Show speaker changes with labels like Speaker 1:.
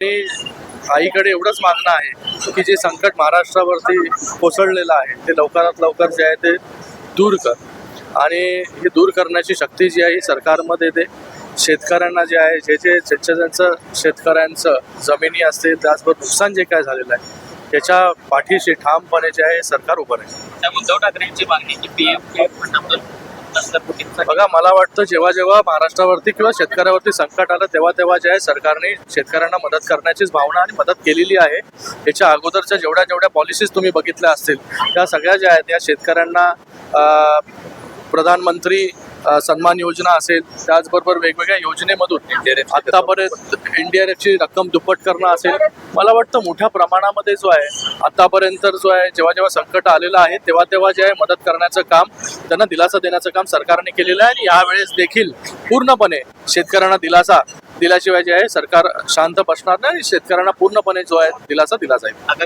Speaker 1: आणि आईकडे एवढंच मागणं आहे की जे संकट महाराष्ट्रावरती कोसळलेलं आहे ते लवकरात लवकर जे आहे ते दूर कर. आणि हे दूर करण्याची शक्ती जी आहे ही सरकारमध्ये येते शेतकऱ्यांना जे आहे जे जे ज्यांचं ज्यांचं शेतकऱ्यांचं जमिनी असते त्याचबरोबर नुकसान जे काय झालेलं आहे त्याच्या पाठीशी ठामपणे जे आहे सरकार उभं राहील.
Speaker 2: त्या उद्धव ठाकरेंची मागणी की पीएम पीएम
Speaker 1: बघा मला वाटतं जेव्हा जेव्हा महाराष्ट्रावरती किंवा शेतकऱ्यावरती संकट आलं तेव्हा तेव्हा जे आहे सरकारने शेतकऱ्यांना मदत करण्याचीच भावना आणि मदत केलेली आहे. याच्या अगोदरच्या जेवढ्या जेवढ्या पॉलिसीज तुम्ही बघितल्या असतील त्या सगळ्या ज्या आहेत त्या शेतकऱ्यांना प्रधानमंत्री सन्मान योजना असेल त्याचबरोबर वेगवेगळ्या योजनेमधून आतापर्यंत एनडीआरएफची रक्कम दुप्पट करणं असेल मला वाटतं मोठ्या प्रमाणामध्ये जो आहे आतापर्यंत जो आहे जेव्हा जेव्हा संकट आलेलं आहे तेव्हा तेव्हा जे आहे मदत करण्याचं काम त्यांना दिलासा देण्याचं काम सरकारने केलेलं आहे आणि यावेळेस देखील पूर्णपणे शेतकऱ्यांना दिलासा दिल्याशिवाय जे आहे सरकार शांत बसणार नाही आणि शेतकऱ्यांना पूर्णपणे जो आहे दिलासा दिला जाईल.